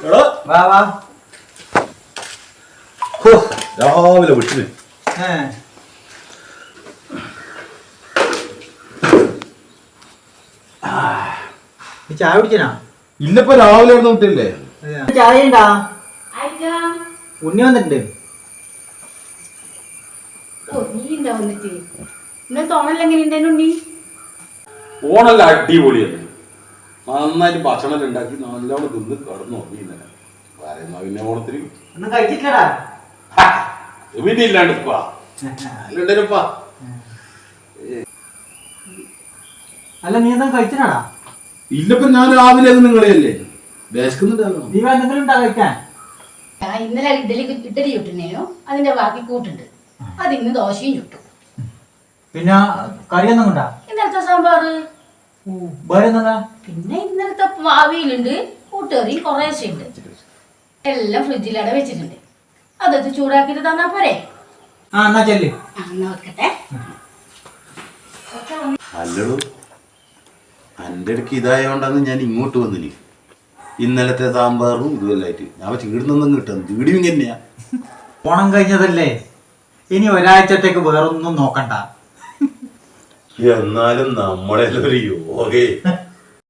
എടാ വാ വാ. ഹോ, രാവിലെ വിട്ടിന് ഏ. ഈ ചായ കുടിക്കനാ ഇല്ലപ്പോ രാവിലെ ആയിരുന്നു വിട്ടില്ലേ? ചായ ഉണ്ടാ? ഉണ്ണി വന്നിട്ടുണ്ട്. ഓ നീ എങ്ങനെ ഉണ്ണി? ഓണല്ല അടിപൊളിയല്ലേ? നന്നായിട്ട് ഭക്ഷണം ഉണ്ടാക്കി നല്ലോണം തിന്ന് കിടന്നു നീ ഇന്നലെ. പറയുന്ന പിന്നെ ഓണത്തിന്. പിന്നെ കഴിച്ചിട്ടടാ വീട്ടിൽ ഇല്ലാണ്ട് അല്ല നീ എന്താ കഴിച്ചിട്ടാടാ ഇല്ലപ്പോ ഞാൻ രാവിലെ അത് നിങ്ങളെയല്ലേ വിശക്കുന്നുണ്ടല്ലോ. നീ എന്തെങ്കിലും ഉണ്ടാ കഴിക്കാൻ? ഞാൻ ഇന്നലെ ഇഡലി ഇഡലി ചുട്ടുന്നേനു. അതിന്റെ ബാക്കി കൂട്ടുണ്ട്. അത് ഇന്ന് ദോശയും ചുട്ടു. പിന്നെ കറിയൊന്നും കൊണ്ടാ ഇന്നലത്തെ സാമ്പാറ്? പിന്നെ ഇന്നലത്തെ ഭാവിയിലുണ്ട്. കൂട്ടുകറിയും കുറേശ്ശെ ഉണ്ട്. എല്ലാം ഫ്രിഡ്ജിലവിടെ വെച്ചിട്ടുണ്ട്. അതൊക്കെ ചൂടാക്കിട്ട് തന്നാ പോരെ? എന്റെ അല്ലടോ. എന്റെ അടുക്ക് ഇതായോണ്ടാന്ന് ഞാൻ ഇങ്ങോട്ട് വന്നിന്. ഇന്നലത്തെ സാമ്പാറും ഇതുമല്ലായിട്ട് ഞാൻ ചീടുന്നൊന്നും കിട്ടും ചീടിയും തന്നെയാ ഓണം കഴിഞ്ഞതല്ലേ? ഇനി ഒരാഴ്ചത്തേക്ക് വേറൊന്നും നോക്കണ്ട. എന്നാലും നമ്മളെ ഒരു യോഗേ